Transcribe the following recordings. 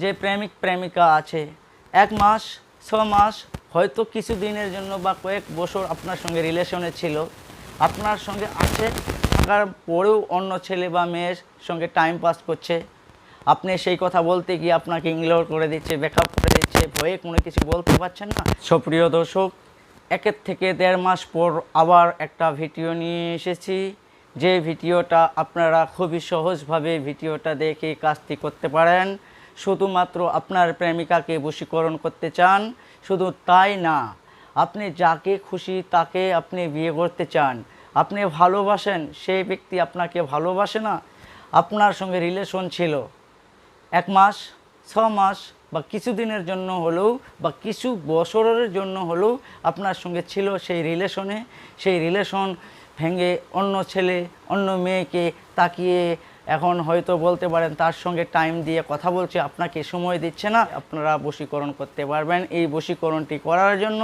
যে প্রেমিক প্রেমিকা আছে, এক মাস, ছ মাস, হয়তো কিছু দিনের জন্য বা কয়েক বছর আপনার সঙ্গে রিলেশনে ছিল। আপনার সঙ্গে আছে, থাকার পরেও অন্য ছেলে বা মেয়ের সঙ্গে টাইম পাস করছে। আপনি সেই কথা বলতে গিয়ে আপনাকে ইগনোর করে দিচ্ছে ব্যাকআপ করে দিচ্ছে, ভয়ে কোনো কিছু বলতে পারছেন না। সুপ্রিয় দর্শক, একের থেকে দেড় মাস পর আবার একটা ভিডিও নিয়ে এসেছি। যে ভিডিওটা আপনারা খুবই সহজভাবে ভিডিওটা দেখে কাজটি করতে পারেন। শুধুমাত্র আপনার প্রেমিকাকে বশীকরণ করতে চান, শুধু তাই না, আপনি যাকে খুশি তাকে আপনি বিয়ে করতে চান, আপনি ভালোবাসেন, সেই ব্যক্তি আপনাকে ভালোবাসে না, আপনার সঙ্গে রিলেশন ছিল। এক মাস, ছ মাস, বা কিছুদিনের জন্য হলেও, বা কিছু বছরের জন্য হলেও আপনার সঙ্গে ছিল সেই রিলেশনে সেই রিলেশন ভেঙে অন্য ছেলে, অন্য মেয়েকে তাকিয়ে এখন হয়তো বলতে পারেন তার সঙ্গে টাইম দিয়ে কথা বলছে, আপনাকে সময় দিচ্ছে না, আপনারা বশীকরণ করতে পারবেন। এই বশীকরণটি করার জন্য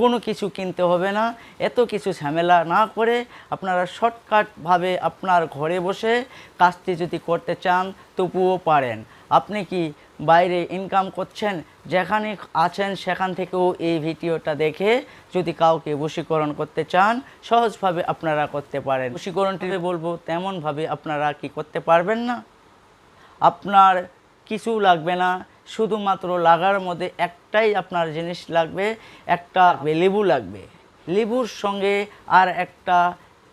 কোনো কিছু কিনতে হবে না, এত কিছু ঝামেলা না করে আপনারা শর্টকাটভাবে আপনার ঘরে বসে কাজটি যদি করতে চান, তবুও পারেন। আপনি কি বাইরে ইনকাম করছেন, যেখানে আছেন সেখান থেকেও এই ভিডিওটা দেখে যদি কাউকে বশীকরণ করতে চান, সহজভাবে আপনারা করতে পারেন। বশীকরণটি বলব, তেমনভাবে আপনারা কি করতে পারবেন না। আপনার কিছু লাগবে না, শুধুমাত্র লাগার মধ্যে একটাই আপনার জিনিস লাগবে, একটা লেবু লাগবে। লেবুর সঙ্গে আর একটা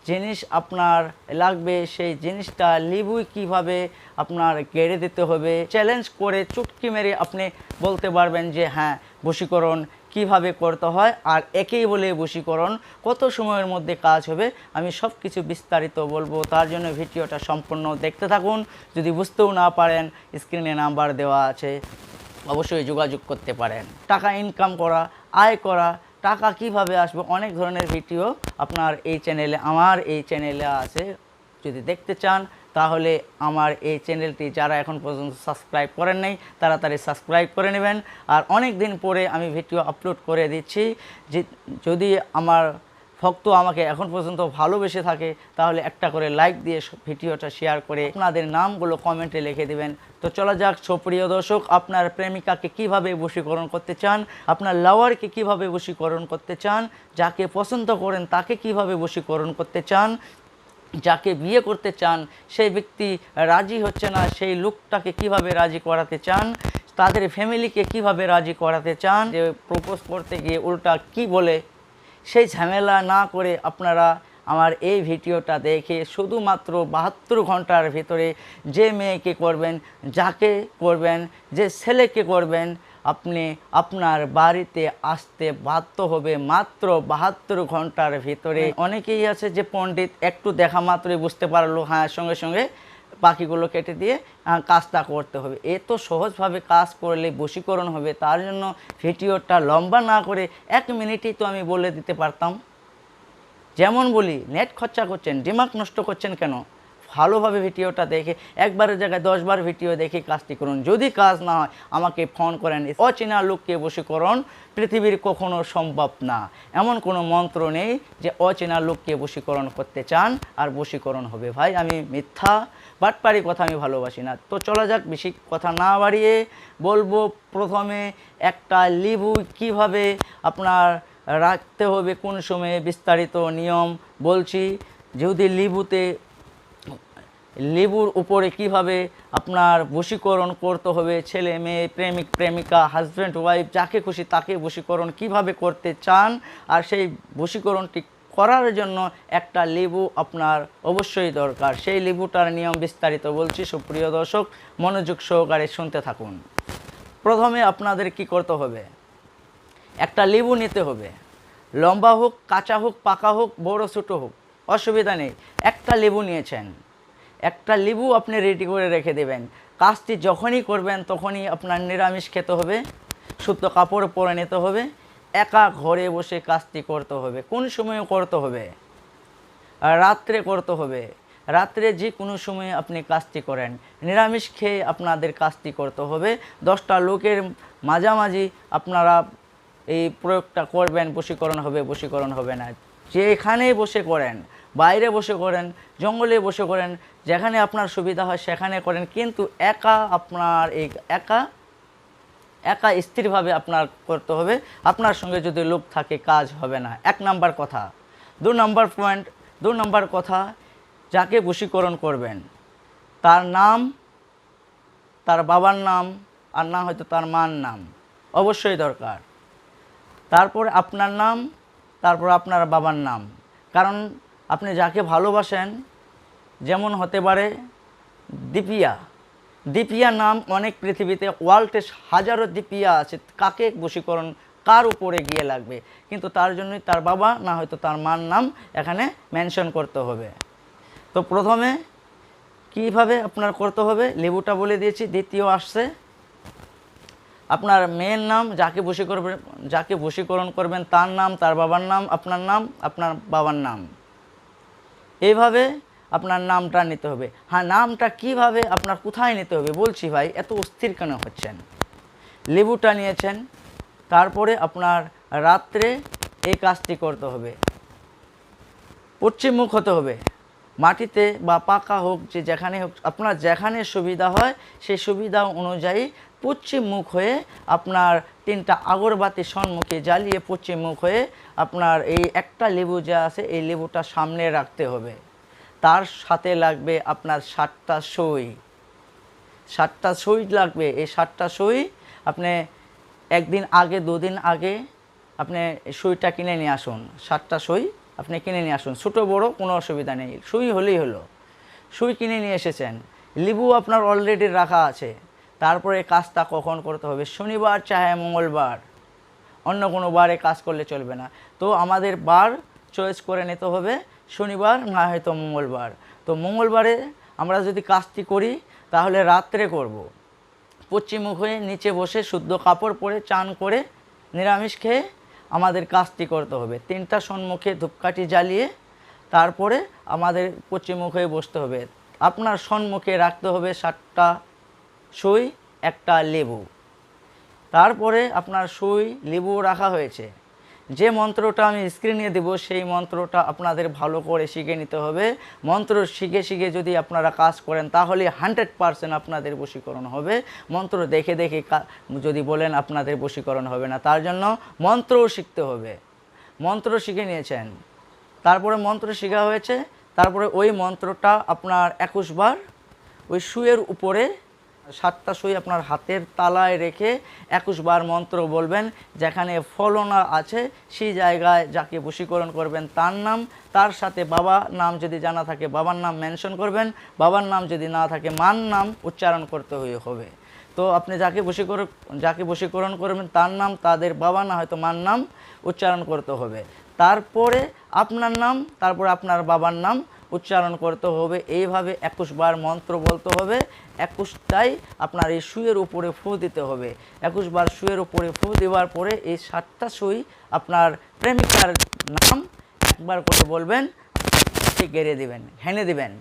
জিনিস আপনার লাগবে, সেই জিনিসটা লেবু কীভাবে আপনার গেড়ে দিতে হবে চ্যালেঞ্জ করে চুটকি মেরে আপনি বলতে পারবেন যে হ্যাঁ বশীকরণ কীভাবে করতে হয় আর একেই বলে বশীকরণ কত সময়ের মধ্যে কাজ হবে, আমি সব কিছু বিস্তারিত বলব। তার জন্য ভিডিওটা সম্পূর্ণ দেখতে থাকুন। যদি বুঝতেও না পারেন স্ক্রিনে নাম্বার দেওয়া আছে, অবশ্যই যোগাযোগ করতে পারেন। টাকা ইনকাম করা, আয় করা টাকা কীভাবে আসবে? অনেক ধরনের ভিডিও আপনার এই চ্যানেলে আমার এই চ্যানেলে আছে। যদি দেখতে চান, তাহলে আমার এই চ্যানেলটি যারা এখন পর্যন্ত সাবস্ক্রাইব করেন নাই তাড়াতাড়ি সাবস্ক্রাইব করে নেবেন। আর অনেক দিন পরে আমি ভিডিও আপলোড করে দিচ্ছি। যদি আমার ভক্ত আমাকে এখন পর্যন্ত ভালোবেসে থাকে, তাহলে একটা করে লাইক দিয়ে ভিডিওটা শেয়ার করে আপনাদের নামগুলো কমেন্টে লিখে দিবেন। তো চলা যাক, সুপ্রিয় দর্শক, আপনার প্রেমিকাকে কীভাবে বশীকরণ করতে চান, আপনার লাওয়ারকে কীভাবে বশীকরণ করতে চান, যাকে পছন্দ করেন তাকে কীভাবে বশীকরণ করতে চান, যাকে বিয়ে করতে চান, সেই ব্যক্তি রাজি হচ্ছে না, সেই লোকটাকে কীভাবে রাজি করাতে চান, তাদের ফ্যামিলিকে কীভাবে রাজি করাতে চান, যে প্রপোজ করতে গিয়ে উল্টা কি বলে সেই ঝামেলা না করে আপনারা আমার এই ভিডিওটা দেখে শুধুমাত্র বাহাত্তর ঘণ্টার ভিতরে যে মেয়েকে করবেন, যাকে করবেন, যে ছেলেকে করবেন, আপনি আপনার বাড়িতে আসতে বাধ্য হবে মাত্র বাহাত্তর ঘণ্টার ভিতরে। অনেকেই আছে যে পণ্ডিত, একটু দেখা মাত্রই বুঝতে পারল। হ্যাঁ সঙ্গে সঙ্গে বাকিগুলো কেটে দিয়ে কাজটা করতে হবে। এ তো সহজভাবে কাজ করলে বশীকরণ হবে, তার জন্য ভিডিওটা লম্বা না করে এক মিনিটেই তো আমি বলে দিতে পারতাম। যেমন বলি, নেট খরচা করছেন, দিমাগ নষ্ট করছেন কেন? ভালোভাবে ভিডিওটা দেখে, একবারের জায়গায় দশবার ভিডিও দেখে কাজটি করুন। যদি কাজ না হয়, আমাকে ফোন করেন, অচেনা লোককে বশীকরণ, পৃথিবীর কখনো সম্ভব না। এমন কোনো মন্ত্র নেই যে, অচেনা লোককে বশীকরণ করতে চান আর বশীকরণ হবে। ভাই, আমি মিথ্যা বাটপারি কথা আমি ভালোবাসি না। তো চলা যাক, বেশি কথা না বাড়িয়ে বলব প্রথমে একটা লিবু কীভাবে আপনার রাখতে হবে, কোন সময়ে বিস্তারিত নিয়ম বলছি। যদি লিবুতে, লেবুর উপরে কীভাবে আপনার বশীকরণ করতে হবে, ছেলে, মেয়ে, প্রেমিক, প্রেমিকা হাজব্যান্ড ওয়াইফ যাকে খুশি তাকে বশীকরণ কীভাবে করতে চান, আর সেই বশীকরণটি করার জন্য একটা লেবু আপনার অবশ্যই দরকার। সেই লেবুটার নিয়ম বিস্তারিত বলছি। সুপ্রিয় দর্শক, মনোযোগ সহকারে শুনতে থাকুন। প্রথমে আপনাদের কি করতে হবে? একটা লেবু নিতে হবে। লম্বা হোক, কাঁচা হোক, পাকা হোক, বড়, ছোটো হোক, অসুবিধা নেই। একটা লেবু নিয়েছেন। একটা লেবু আপনি রেডি করে রেখে দেবেন। কাজটি যখনই করবেন তখনই আপনার নিরামিষ খেতে হবে। শুদ্ধ কাপড় পরে নিতে হবে। একা ঘরে বসে কাজটি করতে হবে। কোন সময়ে করতে হবে? রাত্রে করতে হবে। রাত্রে যে কোনো সময়ে আপনি কাজটি করেন। নিরামিষ খেয়ে আপনাদের কাজটি করতে হবে। দশটা লোকের মাঝামাঝি আপনারা এই প্রয়োগটা করবেন, বশীকরণ হবে বশীকরণ হবে না। যেখানে বসে করেন, বাইরে বসে করেন, জঙ্গলে বসে করেন, যেখানে আপনার সুবিধা হয় সেখানে করেন, কিন্তু একা আপনার এই একা একা স্থিরভাবে আপনার করতে হবে। আপনার সঙ্গে যদি লোক থাকে, কাজ হবে না। এক নাম্বার কথা। দু নম্বর পয়েন্ট দু নম্বর কথা, যাকে বশীকরণ করবেন, তার নাম, তার বাবার নাম, আর না হয়তো তার মার নাম, অবশ্যই দরকার। তারপর আপনার নাম, তারপর আপনার বাবার নাম। কারণ আপনি যাকে ভালোবাসেন, যেমন হতে পারে দীপিয়া দীপিয়া নাম অনেক পৃথিবীতে ওয়ার্ল্ডে হাজারো দীপিয়া আছে। কাকে বশীকরণ, কার উপরে গিয়ে লাগবে? কিন্তু তার জন্যই তার বাবা, না হয়তো তার মার নাম এখানে মেনশন করতে হবে। তো প্রথমে কীভাবে আপনার করতে হবে? লেবুটা বলে দিয়েছি, দ্বিতীয় আসছে আপনার মেয়ের নাম, যাকে বশী করবেন যাকে বশীকরণ করবেন তার নাম, তার বাবার নাম, আপনার নাম, আপনার বাবার নাম। এইভাবে আপনার নামটা নিতে হবে। হ্যাঁ নামটা কীভাবে আপনার কোথায় নিতে হবে বলছি ভাই, এত অস্থির কেন হচ্ছেন? লেবুটা নিয়েছেন, তারপরে আপনার রাত্রে এই কাজটি করতে হবে। পশ্চিম মুখ হতে হবে। মাটিতে বা পাকা হোক যে যেখানে হোক, আপনার যেখানে সুবিধা হয়, সেই সুবিধা অনুযায়ী পশ্চিম মুখ হয়ে আপনার তিনটা আগরবাতি সম্মুখে জ্বালিয়ে পশ্চিম মুখ হয়ে আপনার এই একটা লেবু যা আছে, এই লেবুটা সামনে রাখতে হবে। তার সাথে লাগবে আপনার সাতটা সই। সাতটা সই লাগবে, এই সাতটা সই আপনি একদিন আগে, দুদিন আগে আপনি সইটা কিনে নিয়ে আসুন। সাতটা সই আপনি কিনে নিয়ে আসুন। ছোটো, বড় কোনো অসুবিধা নেই। সুই হলেই হলো। সুই কিনে নিয়ে এসেছেন। লেবু আপনার অলরেডি রাখা আছে। তারপরে কাজটা কখন করতে হবে? শনিবার চাহে মঙ্গলবার। অন্য কোনো বারে কাজ করলে চলবে না। তো আমাদের বার চয়েস করে নিতে হবে। শনিবার না হয়তো মঙ্গলবার। তো মঙ্গলবারে আমরা যদি কাজটি করি, তাহলে রাত্রে করব। পশ্চিমমুখ হয়ে নিচে বসে শুদ্ধ কাপড় পরে চান করে নিরামিষ খেয়ে আমাদের কাজটি করতে হবে। তিনটা সম্মুখে ধূপকাঠি জ্বালিয়ে তারপরে আমাদের পশ্চিমমুখ হয়ে বসতে হবে। আপনার সম্মুখে রাখতে হবে সাতটা সই, একটা লেবু। তারপরে আপনার সুই লেবু রাখা হয়েছে। যে মন্ত্রটা আমি স্ক্রিনে দেব, সেই মন্ত্রটা আপনাদের ভালো করে শিখে নিতে হবে। মন্ত্র শিখে শিখে যদি আপনারা কাজ করেন, তাহলে হান্ড্রেড পারসেন্ট আপনাদের বশীকরণ হবে। মন্ত্র দেখে দেখে যদি বলেন, আপনাদের বশীকরণ হবে না। তার জন্য মন্ত্রও শিখতে হবে। মন্ত্র শিখে নিয়েছেন। তারপরে মন্ত্র শেখা হয়েছে। তারপরে ওই মন্ত্রটা আপনার একুশ বার ওই শুয়ের উপরে সাতটা সুই আপনার হাতের তালায় রেখে একুশ বার মন্ত্র বলবেন, যেখানে ফলনা আছে, সেই জায়গায় যাকে বশীকরণ করবেন তার নাম, তার সাথে বাবা নাম যদি জানা থাকে, বাবার নাম মেনশন করবেন, বাবার নাম যদি না থাকে মান নাম উচ্চারণ করতে হয়ে হবে। তো আপনি যাকে বশীকরণ যাকে বশীকরণ করবেন তার নাম, তাদের বাবা না, হয়তো মার নাম উচ্চারণ করতে হবে। তারপরে আপনার নাম, তারপরে আপনার বাবার নাম উচ্চারণ করতে হবে। এইভাবে একুশ বার মন্ত্র বলতে হবে। একুশটাই আপনার এই সুয়ের উপরে ফু দিতে হবে। একুশ বার সুয়ের উপরে ফু দেওয়ার পরে এই সাতটা সুই আপনার প্রেমিকার নাম একবার করে বলবেন গেড়ে দিবেন, হেনে দিবেন।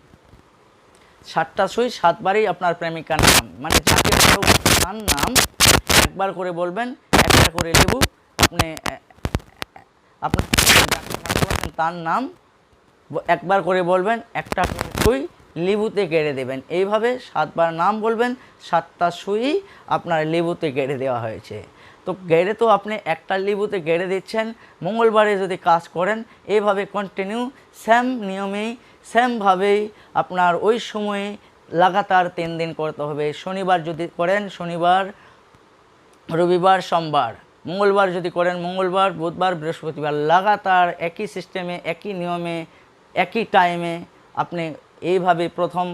সাতটা সুই সাতবারই আপনার প্রেমিকার নাম। মানে যাকে তার নাম একবার করে বলবেন, একটা করে লেবু, আপনি আপনার তার নাম একবার করে বলবেন, একটা করে সুই লেবুতে কেড়ে দেবেন। এইভাবে সাতবার নাম বলবেন, সাতটা সুই আপনার লেবুতে কেড়ে দেওয়া হয়েছে। তো গেড়ে তো আপনি একটা লেবুতে গেড়ে দিচ্ছেন, মঙ্গলবারে যদি কাজ করেন, এইভাবে কন্টিনিউ সেম নিয়মেই সেমভাবেই আপনার ওই সময়ে লাগাতার তিন দিন করতে হবে। শনিবার যদি করেন, শনিবার, রবিবার, সোমবার, মঙ্গলবার যদি করেন, মঙ্গলবার, বুধবার, বৃহস্পতিবার, লাগাতার একই সিস্টেমে একই নিয়মে একই টাইমে আপনি এইভাবে প্রথম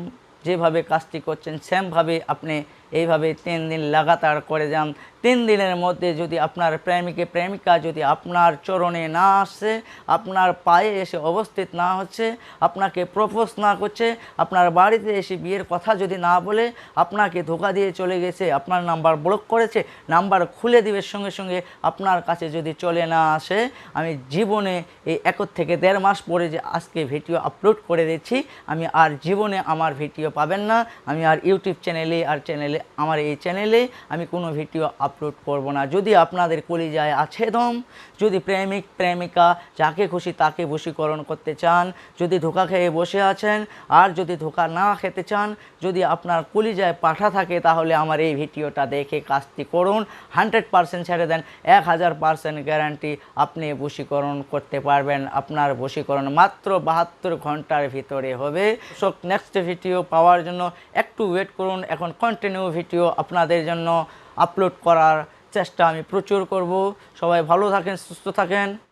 যেভাবে কাজটি করছেন সেমভাবে আপনি এইভাবে তিন দিন লাগাতার করে যান তিন দিনের মধ্যে যদি আপনার প্রেমিকে, প্রেমিকা যদি আপনার চরণে না আসছে আপনার পায়ে এসে অবস্থিত না হচ্ছে, আপনাকে প্রপোজ না করছে, আপনার বাড়িতে এসে বিয়ের কথা যদি না বলে, আপনাকে ধোকা দিয়ে চলে গেছে, আপনার নাম্বার ব্লক করেছে, নাম্বার খুলে দিবে সঙ্গে সঙ্গে, আপনার কাছে যদি চলে না আসে, আমি জীবনে এই একর থেকে দেড় মাস পরে যে আজকে ভিডিও আপলোড করে দিচ্ছি আমি আর জীবনে আমার ভিডিও পাবেন না। আমি আর ইউটিউব চ্যানেলে আর চ্যানেলে আমার এই চ্যানেলে আমি কোনো ভিডিও আপলোড করব না। যদি আপনাদের কলিজায় আছে দম, যদি প্রেমিক, প্রেমিকা যাকে খুশি তাকে বশীকরণ করতে চান, যদি ধোকা খেয়ে বসে আছেন আর যদি ধোকা না খেতে চান, যদি আপনার কলিজায় পাঠা থাকে তাহলে আমার এই ভিডিওটা দেখে কাজটি করুন। হান্ড্রেড পার্সেন্ট ছেড়ে দেন, এক হাজার পার্সেন্ট গ্যারান্টি আপনি বশীকরণ করতে পারবেন। আপনার বশীকরণ মাত্র বাহাত্তর ঘণ্টার ভিতরে হবে। সো নেক্সট ভিডিও পাওয়ার জন্য একটু ওয়েট করুন। এখন কন্টিনিউ ভিডিও আপনাদের জন্য আপলোড করার চেষ্টা আমি প্রচুর করব। সবাই ভালো থাকেন সুস্থ থাকেন।